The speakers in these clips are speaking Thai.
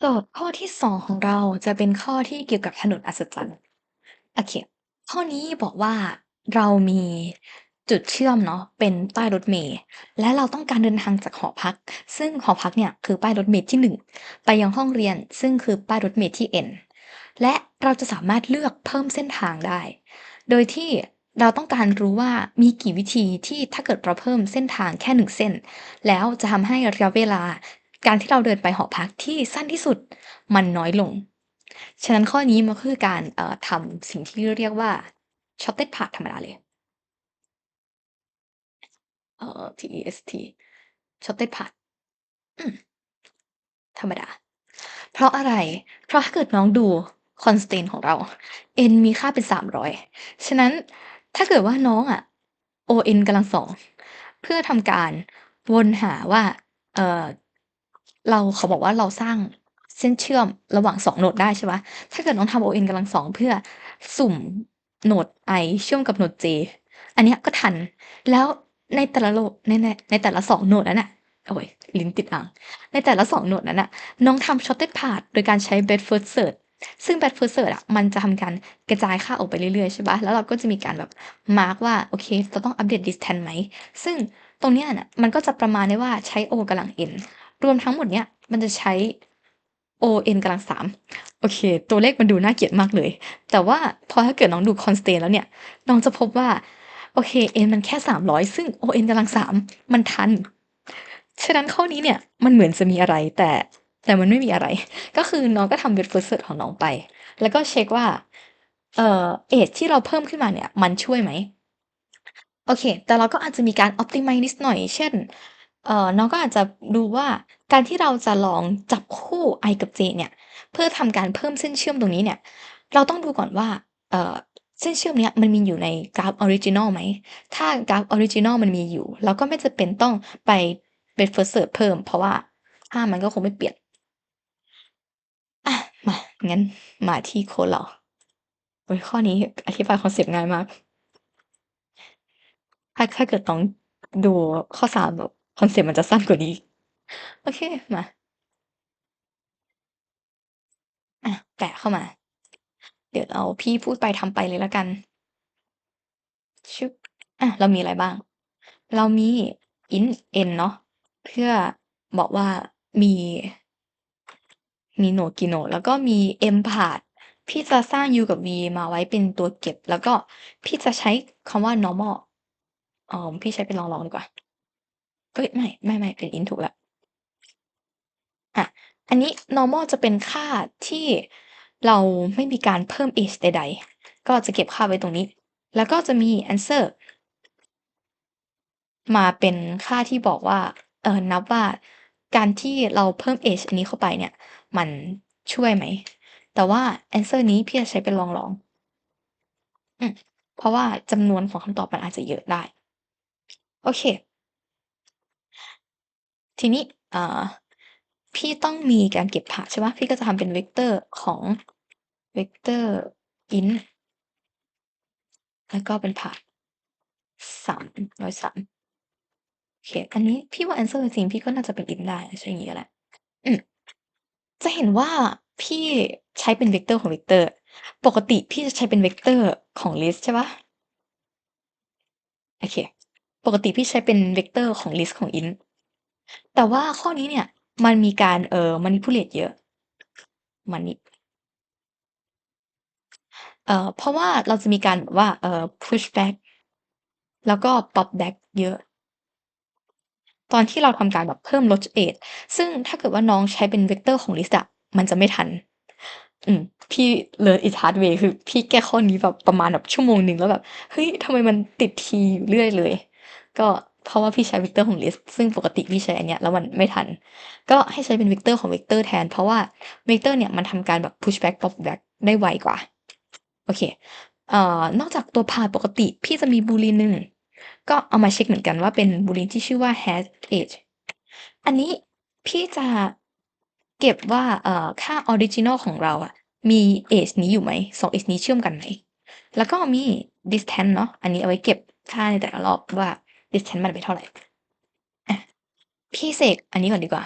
โจทย์ข้อที่2ของเราจะเป็นข้อที่เกี่ยวกับถนนอัศจรรย์ โอเค ข้อนี้บอกว่าเรามีจุดเชื่อมเนาะเป็นป้ายรถเมล์และเราต้องการเดินทางจากหอพัก ซึ่งหอพักเนี่ยคือป้ายรถเมล์ที่ 1 ไปยังห้องเรียนซึ่งคือป้ายรถเมล์ที่ N และเราจะสามารถเลือกเพิ่มเส้นทางได้ โดยที่เราต้องการรู้ว่ามีกี่วิธีที่ถ้าเกิดเราเพิ่มเส้นทางแค่1เส้น แล้วจะทำให้ระยะเวลา การที่เราเดินไปหอพักที่สั้นที่สุดมันน้อยลง ฉะนั้นข้อนี้มันคือการทำสิ่งที่เรียกว่า shortest path ธรรมดาเลยเอ่อ TEST shortest path อืมธรรมดา เพราะอะไร?เพราะถ้าเกิดน้องดู constraint ของเรา n มีค่าเป็น 300 ฉะนั้นถ้าเกิดว่าน้องอะ o(n) กำลัง2เพื่อทำการวนหาว่า เอ่อ เรา เขาบอกว่าเราสร้างเส้นเชื่อมระหว่าง2โนดได้ใช่ปล่าถ้าเกิดน้องทำ o(n) กำลัง2เพื่อสุ่มโนด i เชื่อมกับโนด j อันนี้ก็ทัน แล้วในแต่ละโลในในในแต่ละ2โนดนั้นน่ะโอ๊ยลิ้นติดอ่าง ในแต่ละ2โนดนั้นน่ะน้องทำ shortest path โดยการใช้ breadth first search ซึ่ง breadth first search อะมันจะทำการกระจายค่าออกไปเรื่อยๆใช่ปล่าแล้วเราก็จะมีการแบบมาร์กว่า โอเคจะต้องอัปเดต distance ไหม ซึ่งตรงเนี้ยน่ะมันก็จะประมาณได้ว่าใช้ o กำลัง n รวมทั้งหมดเนี้ยมันจะใช้ o(n) กำลัง3โอเค ตัวเลขมันดูน่าเกลียดมากเลย แต่ว่าพอถ้าเกิดน้องดู constraint แล้วเนี่ย น้องจะพบว่า โอเค n มันแค่ 300 ซึ่ง o(n) กำลัง3มันทัน ฉะนั้นข้อนี้เนี่ย มันเหมือนจะมีอะไรแต่แต่มันไม่มีอะไร ก็คือน้องก็ทำ breadth first search ของน้องไป แล้วก็เช็กว่า เอ่อเอที่เราเพิ่มขึ้นมาเนี่ย มันช่วยไหม โอเค แต่เราก็อาจจะมีการ optimize นิดหน่อย เช่น เอ่อ น้องก็อาจจะดูว่า การที่เราจะลองจับคู่ i กับ j เนี่ย เพื่อทำการเพิ่มเส้นเชื่อมตรงนี้เนี่ย เราต้องดูก่อนว่า เอ่อ เส้นเชื่อมเนี้ยมันมีอยู่ในกราฟออริจินัลไหม ถ้ากราฟออริจินัลมันมีอยู่ เราก็ไม่จำเป็นต้องไป breadth first search เพิ่ม เพราะว่าค่ามันก็คงไม่เปลี่ยน อะ มา งั้นมาที่โคดเรา โอ๊ย ข้อนี้อธิบายคอนเซปต์ง่ายมาก ถ้า ถ้าเกิดน้องดูข้อ 3 แบบ คอนเซปต์มันจะสั้นกว่านี้ โอเค มาอะแปะเข้ามา เดี๋ยวเอาพี่พูดไปทำไปเลยแล้วกันชึบอะเรามีอะไรบ้าง เรามี int n เนาะเพื่อบอกว่ามีมีโหนดกี่โหนดแล้วก็มี m p a t พี่จะสร้าง u กับ v มาไว้เป็นตัวเก็บ แล้วก็พี่จะใช้คำว่า normal อ่อพี่ใช้เป็นลองๆดีกว่า เอ๊ยไม่ไม่ๆเป็น int ถูกแล้วอะอันนี้ normal จะเป็นค่าที่เราไม่มีการเพิ่มเอจใด ๆ ก็จะเก็บค่าไว้ตรงนี้ แล้วก็จะมี answer มาเป็นค่าที่บอกว่าเอ่อนับว่าการที่เราเพิ่มเอจอันนี้เข้าไปเนี่ย มันช่วยไหม แต่ว่า answer นี้พี่จะใช้เป็นลองๆอืมเพราะว่าจำนวนของคำตอบมันอาจจะเยอะได้ โอเค ทีนี้พี่ต้องมีการเก็บ path ใช่ปล่าพี่ก็จะทำเป็นเวกเตอร์ของเวกเตอร์ int แล้วก็เป็น path 303โอเค อันนี้พี่ว่า answer จริงพี่ก็น่าจะเป็น int ได้ใช้อย่างงี้ก็ได้อืมจะเห็นว่าพี่ใช้เป็นเวกเตอร์ของเวกเตอร์ ปกติพี่จะใช้เป็นเวกเตอร์ของลิสใช่ปล่า?โอเค ปกติพี่ใช้เป็นเวกเตอร์ของลิสของ int แต่ว่าข้อนี้เนี่ยมันมีการ เอ่อ manipulate เยอะ mani เอ่อ เพราะว่าเราจะมีการแบบว่า เอ่อ push back แล้วก็ pop back เยอะ ตอนที่เราทำการแบบเพิ่มลดเอจซึ่งถ้าเกิดว่าน้องใช้เป็นเวกเตอร์ของลิสต์อะ มันจะไม่ทัน อืม พี่ learn it hard way คือพี่แก้ข้อนี้แบบประมาณแบบชั่วโมงหนึ่ง แล้วแบบ เฮ้ย ทำไมมันติด T อยู่เรื่อยเลย ก็ เพราะว่าพี่ใช้เวกเตอร์ของลิสซึ่งปกติพี่ใช้อันเนี้ยแล้วมันไม่ทัน ก็ให้ใช้เป็นเวกเตอร์ของเวกเตอร์แทน เพราะว่าเวกเตอร์เนี่ยมันทำการแบบ push back pop back ได้ไวกว่า โอเคเอ่อนอกจากตัว path ปกติพี่จะมี boolean หนึ่งก็เอามาเช็กเหมือนกันว่าเป็น boolean ที่ชื่อว่า has age อันนี้พี่จะเก็บว่าเอ่อค่าออริจินัลของเราอะมีเอจนี้อยู่ไหม2เอจนี้เชื่อมกันไหม แล้วก็มี distance เนาะอันนี้เอาไว้เก็บค่าในแต่ละรอบว่า distance มันเป็นเท่าไหรอะพี่เสกอันนี้ก่อนดีกว่า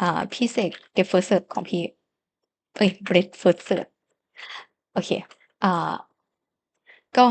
อ่า พี่เสก get first serve ของพี่ เอ๊ย bread first serve โอเค อ่า ก็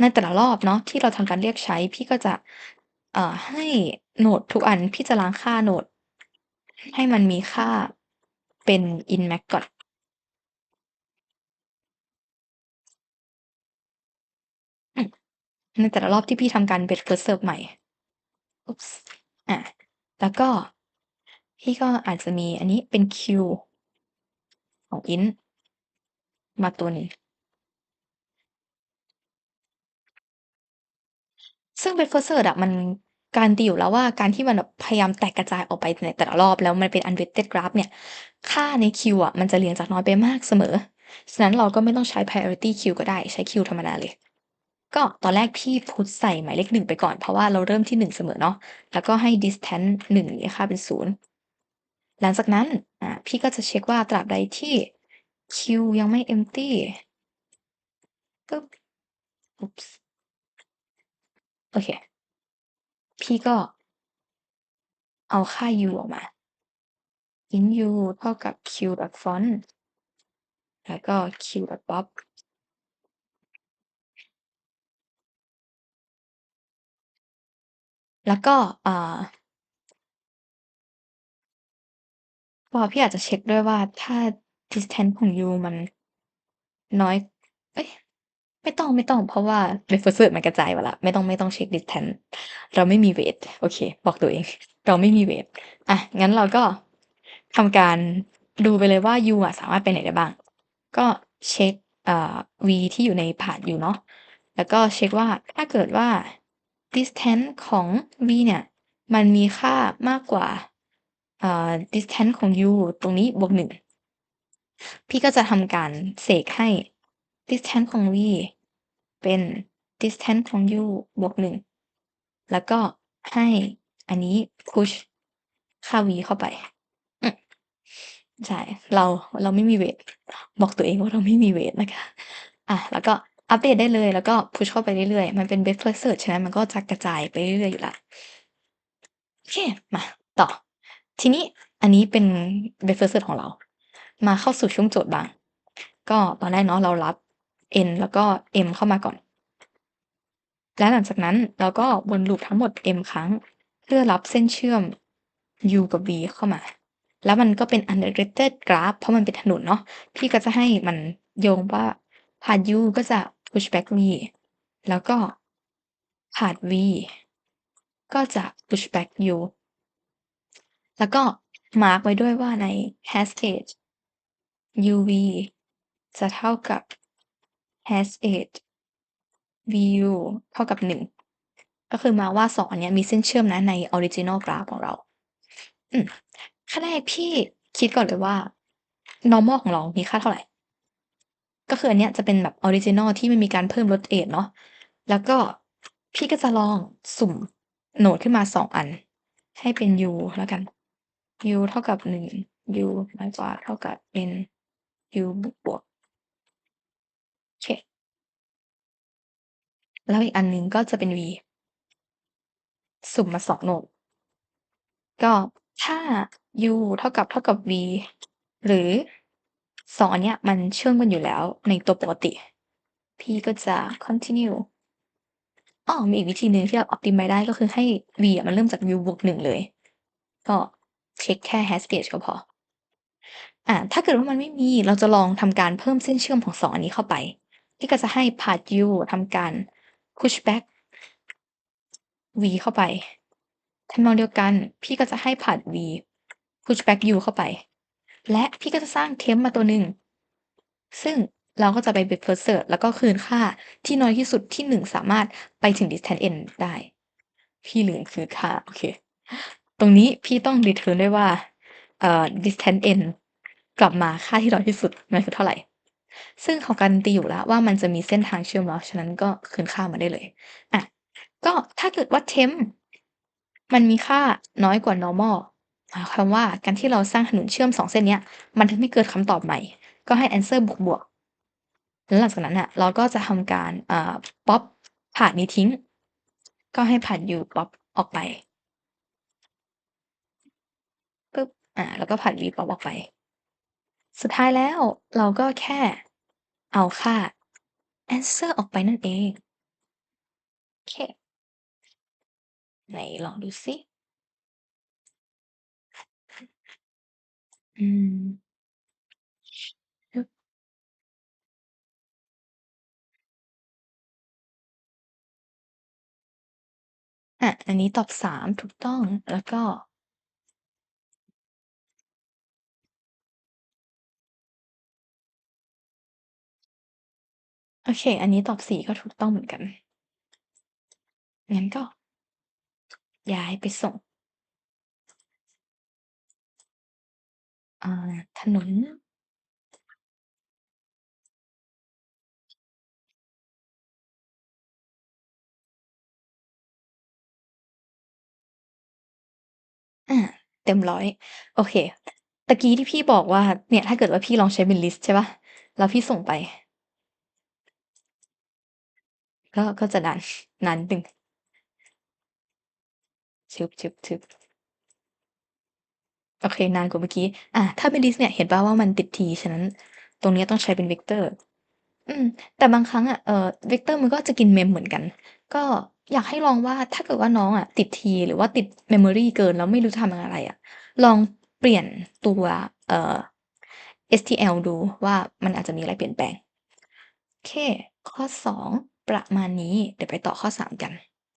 ในแต่ละรอบเนาะที่เราทำการเรียกใช้ พี่ก็จะอ่าให้โหนดทุกอัน พี่จะล้างค่าโหนด ให้มันมีค่าเป็น in max ก่อน อืม ในแต่ละรอบที่พี่ทำการ bread first serve ใหม่ Oops อาแล้วก็ พี่ก็อาจจะมีอันนี้เป็น Q ของ int มาตัวนึ่งซึ่ง bread first serve อะมันการตีอยู่แล้วว่าการที่มันแบบพยายามแตกกระจายออกไปในแต่ละรอบแล้วมันเป็น unweighted graph เนี่ย ค่าใน Q อะมันจะเรียงจากน้อยไปมากเสมอ ฉะนั้นเราก็ไม่ต้องใช้ priority Q ก็ได้ใช้ Q ธรรมดาเลย ก็ตอนแรกพี่ put ใส่หมายเลข1ไปก่อน เพราะว่าเราเริ่มที่1เสมอเนาะแล้วก็ให้ distance 1มีค่าเป็น0หลังจากนั้นอ่าพี่ก็จะเช็กว่าตราบใดที่ Q ยังไม่ empty ปึ๊บ Oops โอเค พี่ก็เอาค่า U ออกมา int U เท่ากับ q.font แล้วก็ q.pop แล้วก็ อ่า พอพี่อาจจะเช็กด้วยว่า ถ้า distance ของ U มัน น้อย เอ๊ย ไม่ต้องๆเพราะว่า r e f e r e มันกระจายมาแล้ว ไม่ต้อง ไม่ต้องเช็ก distance เราไม่มีเวตโอเค บอกตัวเอง เราไม่มีเวตอะงั้นเราก็ทำการดูไปเลยว่า U อะสามารถไปไหนได้บ้าง ก็เช็ก อ่า V ที่อยู่ใน path U เนาะ แล้วก็เช็กว่า ถ้าเกิดว่า distance ของ V เนี่ย มันมีค่ามากกว่า distance ของ U ตรงนี้บวก1พี่ก็จะทำการเสกให้ distance ของ V เป็น distance ของ U บวก1แล้วก็ให้อันนี้ push ค่า V เข้าไปใช่ เราเราไม่มีเวตบอกตัวเองว่าเราไม่มีเวตนะคะอาแล้วก็ อัปเดตได้เลย แล้วก็ push เข้าไปเรื่อยๆ มันเป็น bread first serve ฉะนั้นมันก็จะกระจายไปเรื่อยๆ อยู่ล้วโอเค มาต่อ ทีนี้อันนี้เป็น bread first serve ของเรา มาเข้าสู่ช่วงโจทย์บ้าง ก็ตอนแรกเนาะเรารับ n แล้วก็ m เข้ามาก่อน แล้วหลังจากนั้นเราก็วนลูปทั้งหมด m ครั้ง เพื่อรับเส้นเชื่อม U กับ V เข้ามา แล้วมันก็เป็น unrelated graph เพราะมันเป็นถนนเนาะ พี่ก็จะให้มันโยงว่า path U ก็จะ push back V แล้วก็ path V ก็จะ push back U แล้วก็มาร์กไว้ด้วยว่าใน hashtag UV จะเท่ากับ hashtag VU เท่ากับ 1 ก็คือมาว่า 2 อันนี้มีเส้นเชื่อมนะใน original graph ของเรา อืมขั้นแรกพี่คิดก่อนเลยว่า normal ของเรา มีค่าเท่าไหร่ ก็คืออันเนี้ยจะเป็นแบบ original ที่ไม่มีการเพิ่ม rotate เนาะแล้วก็พี่ก็จะลองสุ่มโหนดขึ้นมา2อัน ให้เป็น U แล้วกัน U เท่ากับ1 U น้อยกว่าเท่ากับ N U บวกโอเคแล้วอีกอันหนึ่งก็จะเป็น V สุ่มมา2โหนด ก็ถ้า U เท่ากับเท่ากับ V หรือ 2อันเนี้ยมันเชื่อมกันอยู่แล้วในตัวปกติ พี่ก็จะ continue อ้อมีอีกวิธีหนึ่งที่เรา optimize ได้ก็คือให้ V อะมันเริ่มจาก U บวก1เลย ก็เช็กแค่ hashtag ก็พอ อ่า ถ้าเกิดว่ามันไม่มีเราจะลองทำการเพิ่มเส้นเชื่อมของ2อันนี้เข้าไป พี่ก็จะให้ path U ทำการ push back V เข้าไปทำนองเดียวกัน พี่ก็จะให้ path V push back U เข้าไป และพี่ก็จะสร้าง temp มาตัวหนึ่ง ซึ่งเราก็จะไป bread first serve แล้วก็คืนค่าที่น้อยที่สุดที่1สามารถไปถึง distance N ได้ พี่ลืมคืนค่า โอเค ตรงนี้พี่ต้อง return ด้วยว่าเอ่อ distance N กลับมาค่าที่น้อยที่สุดมันคือเท่าไหร่ ซึ่งเขาการันตีอยู่แล้วว่ามันจะมีเส้นทางเชื่อมเนาะฉะนั้นก็คืนค่ามาได้เลยอะก็ถ้าเกิดว่า temp มันมีค่าน้อยกว่า normal หมายความว่าการที่เราสร้างถนนเชื่อม2เส้นเนี้ย มันทำให้เกิดคำตอบใหม่ ก็ให้ answer บวกๆแล้วหลังจากนั้นน่ะเราก็จะทำการอ่า pop path นี้ทิ้ง ก็ให้ path U pop อปออกไปปึ๊บอ่าแล้วก็ผัด VPROP ออกไป สุดท้ายแล้วเราก็แค่เอาค่า answer ออกไปนั่นเอง โอเค ไหนลองดูซิ อืมฮึบอา อันนี้ตอบ 3 ถูกต้อง แล้วก็ โอเค อันนี้ตอบ 4 ก็ถูกต้องเหมือนกัน งั้นก็ ย้ายไปส่ง อ่า ถนน อา เต็ม 100 โอเค ตะกี้ที่พี่บอกว่า เนี่ย ถ้าเกิดว่าพี่ลองใช้เป็นลิสต์ใช่เปล่า แล้วพี่ส่งไป ก็ ก็จะนาน นานนิดหนึ่ง ชึบ ๆ ๆ โอเค นานกว่าเมื่อกี้อาถ้าเป็นลิสต์เนี่ย เห็นเปล่าว่ามันติด T ฉะนั้นตรงเนี้ยต้องใช้เป็นเวกเตอร์ อืม แต่บางครั้งอะ เอ่อ เวกเตอร์มันก็จะกิน mem เหมือนกัน ก็อยากให้ลองว่า ถ้าเกิดว่าน้องอะติด T หรือว่าติด memory เกิน แล้วไม่รู้จะทำอะไรอะ ลองเปลี่ยนตัว เอ่อ STL ดูว่ามันอาจจะมีอะไรเปลี่ยนแปลง โอเค ข้อ 2 ประมาณนี้ เดี๋ยวไปต่อข้อ 3 กัน